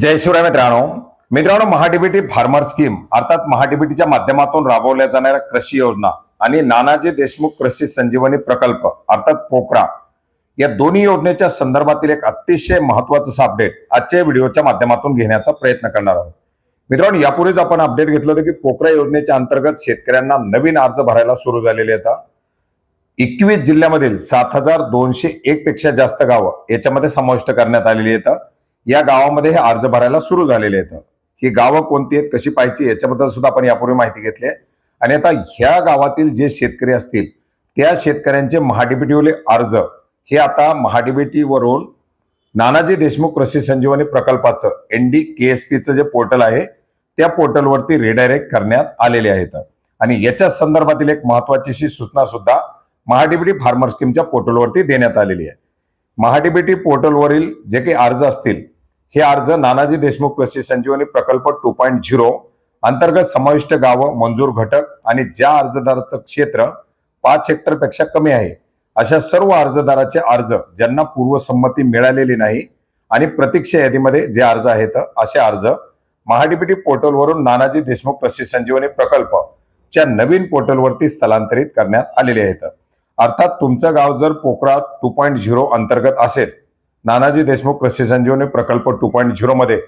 जय शिवराय मित्रांनो. मित्रांनो MahaDBT farmer scheme अर्थात महाडीबीटीच्या माध्यमातून राबवल्या जाणाऱ्या कृषी योजना आणि नानाजी देशमुख कृषी संजीवनी प्रकल्प अर्थात पोकरा या दोन्ही योजनेच्या संदर्भातील एक अतिशय महत्वाचं अपडेट आजच्या व्हिडिओच्या माध्यमातून घेण्याचा प्रयत्न करणार आहोत. मित्रांनो यापूर्वीच आपण अपडेट घेतलं होतं की पोकरा योजनेच्या अंतर्गत शेतकऱ्यांना नवीन अर्ज भरायला सुरू झालेले आहेत. एकवीस जिल्ह्यामधील सात हजार दोनशे एक पेक्षा जास्त गावं याच्यामध्ये समाविष्ट करण्यात आलेली आहेत. या गावामध्ये हे अर्ज भरायला सुरू झालेले आहेत. ही गावं कोणती आहेत कशी पाहिजे याच्याबद्दल सुद्धा आपण यापूर्वी माहिती घेतली आहे. आणि आता ह्या गावातील जे शेतकरी असतील त्या शेतकऱ्यांचे महाडीबीटीवरील अर्ज हे आता महाडीबीटीवरून नानाजी देशमुख कृषी संजीवनी प्रकल्पाचं एन डी के एस पीचं जे पोर्टल आहे त्या पोर्टलवरती रिडायरेक्ट करण्यात आलेले आहेत. आणि याच्या संदर्भातील एक महत्वाची सूचना सुद्धा महाडीबीटी फार्मर स्कीमच्या पोर्टलवरती देण्यात आलेली आहे. महाडीबीटी पोर्टलवरील जे काही अर्ज असतील हे अर्ज नानाजी देशमुख कृषी संजीवनी प्रकल्प टू पॉईंट झिरो अंतर्गत समाविष्ट गावं मंजूर घटक आणि ज्या अर्जदाराचं क्षेत्र पाच हेक्टरपेक्षा कमी आहे अशा सर्व अर्जदाराचे अर्ज ज्यांना पूर्वसंमती मिळालेली नाही आणि प्रतीक्षा यादीमध्ये जे अर्ज आहेत असे अर्ज महाडीबीटी पोर्टलवरून नानाजी देशमुख कृषी संजीवनी प्रकल्प च्या नवीन पोर्टलवरती स्थलांतरित करण्यात आलेले आहेत. अर्थात तुमचं गाव जर पोकरा टू पॉईंट झिरो अंतर्गत असेल नानाजी देशमुख कृषी संजीवनी प्रकल्प टू पॉईंट झिरोमध्ये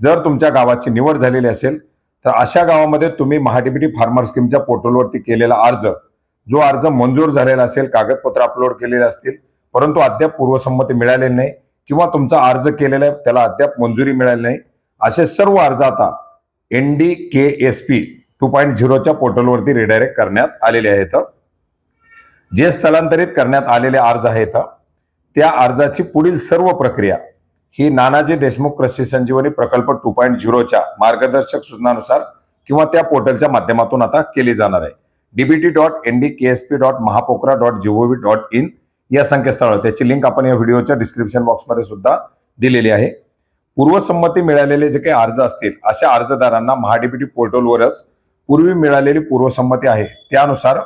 जर तुमच्या गावाची निवड झालेली असेल तर अशा गावामध्ये तुम्ही महाडीबीटी फार्मर स्कीमच्या पोर्टलवरती केलेला अर्ज जो अर्ज मंजूर झालेला असेल कागदपत्र अपलोड केलेले असतील परंतु अद्याप पूर्वसंमती मिळालेली नाही किंवा तुमचा अर्ज केलेला आहे त्याला अद्याप मंजुरी मिळाली नाही असे सर्व अर्ज आता N D K S P two point झिरोच्या पोर्टलवरती रिडायरेक्ट करण्यात आलेले आहेत. जे स्थलांतरित करण्यात आलेले अर्ज आहेत त्या अर्जाची पुढील सर्व प्रक्रिया ही नानाजी देशमुख कृषी संजीवनी प्रकल्प टू पॉईंट झिरोच्या मार्गदर्शक सूचनानुसार किंवा त्या पोर्टलच्या माध्यमातून आता केली जाणार आहे. DBT dot N D K S P dot Mahapocra dot G O V dot in या संकेतस्थळावर. त्याची लिंक आपण या व्हिडिओच्या डिस्क्रिप्शन बॉक्समध्ये सुद्धा दिलेली आहे. पूर्वसंमती मिळालेले जे काही अर्ज असतील अशा अर्जदारांना महाडीबीटी पोर्टलवरच पूर्वी मिळालेली पूर्वसंमती आहे. त्यानुसार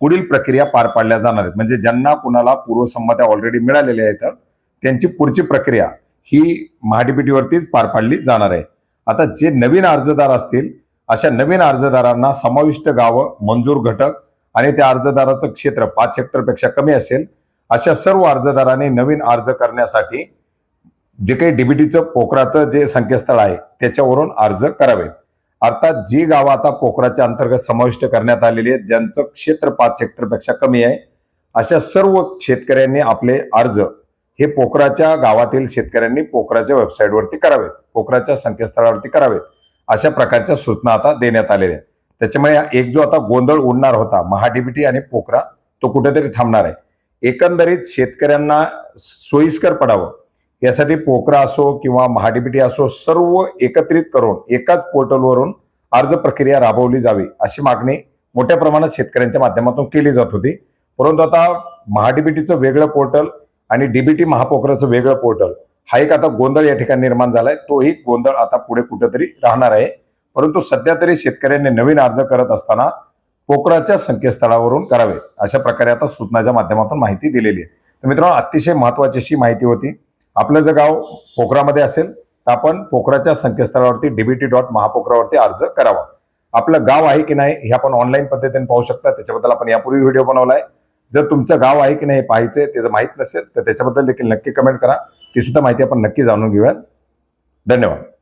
पुढील प्रक्रिया पार पाडल्या जाणार आहेत. म्हणजे ज्यांना कुणाला पूर्वसंमत्या ऑलरेडी मिळालेल्या आहेत त्यांची पुढची प्रक्रिया ही महाडीबीटीवरतीच पार पाडली जाणार आहे. आता जे नवीन अर्जदार असतील अशा नवीन अर्जदारांना समाविष्ट गावं मंजूर घटक आणि त्या अर्जदाराचं क्षेत्र पाच हेक्टरपेक्षा कमी असेल अशा सर्व अर्जदारांनी नवीन अर्ज करण्यासाठी जे काही डीबीटीचं पोखराचं जे संकेतस्थळ आहे त्याच्यावरून अर्ज करावेत. अर्थात जी गावं आता पोखराच्या अंतर्गत समाविष्ट करण्यात आलेली आहेत ज्यांचं क्षेत्र पाच हेक्टरपेक्षा कमी आहे अशा सर्व शेतकऱ्यांनी आपले अर्ज हे पोखराच्या गावातील शेतकऱ्यांनी पोखराच्या वेबसाईटवरती करावेत पोखराच्या संकेतस्थळावरती करावेत अशा प्रकारच्या सूचना आता देण्यात आलेल्या आहेत. त्याच्यामुळे एक जो आता गोंधळ उडणार होता महाडीबीटी आणि पोखरा तो कुठेतरी थांबणार आहे. एकंदरीत शेतकऱ्यांना सोयीस्कर पडावं यासाठी पोकरा असो किंवा महाडीबीटी असो सर्व एकत्रित करून एकाच पोर्टलवरून अर्ज प्रक्रिया राबवली जावी अशी मागणी मोठ्या प्रमाणात शेतकऱ्यांच्या माध्यमातून केली जात होती. परंतु आता महाडीबीटीचं वेगळं पोर्टल आणि डीबीटी महापोखराचं वेगळं पोर्टल हा एक आता गोंधळ या ठिकाणी निर्माण झालाय. तोही गोंधळ आता पुढे कुठेतरी राहणार आहे. परंतु सध्या तरी शेतकऱ्यांनी नवीन अर्ज करत असताना पोखराच्या संकेतस्थळावरून करावे अशा प्रकारे आता सूचनाच्या माध्यमातून माहिती दिलेली आहे. तर मित्रांनो अतिशय महत्वाची अशी माहिती होती. आपलं जर गाव पोखरामध्ये असेल तर आपण पोखराच्या संकेतस्थळावरती डीबीटी डॉट महापोखरावरती अर्ज करावा. आपलं गाव आहे की नाही हे आपण ऑनलाईन पद्धतीने पाहू शकता. त्याच्याबद्दल आपण यापूर्वी व्हिडिओ बनवलाय. जर तुमचं गाव आहे की नाही हे पाहायचंय त्याचं माहीत नसेल तर त्याच्याबद्दल देखील नक्की कमेंट करा. ती सुद्धा माहिती आपण नक्की जाणून घेऊयात. धन्यवाद.